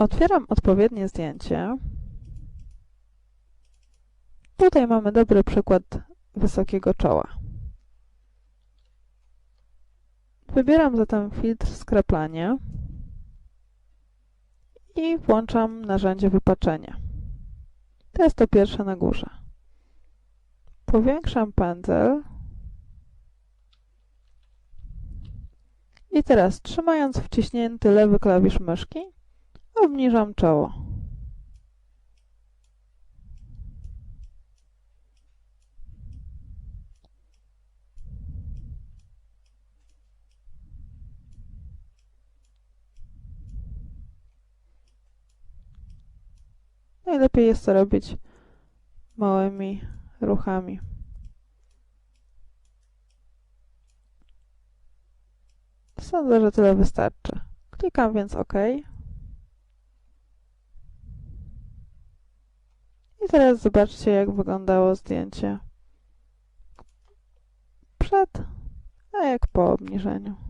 Otwieram odpowiednie zdjęcie. Tutaj mamy dobry przykład wysokiego czoła. Wybieram zatem filtr skraplanie i włączam narzędzie wypaczenia. To jest to pierwsze na górze. Powiększam pędzel i teraz trzymając wciśnięty lewy klawisz myszki obniżam czoło. Najlepiej jest to robić małymi ruchami. Sądzę, że tyle wystarczy. Klikam więc OK. I teraz zobaczcie, jak wyglądało zdjęcie przed, a jak po obniżeniu.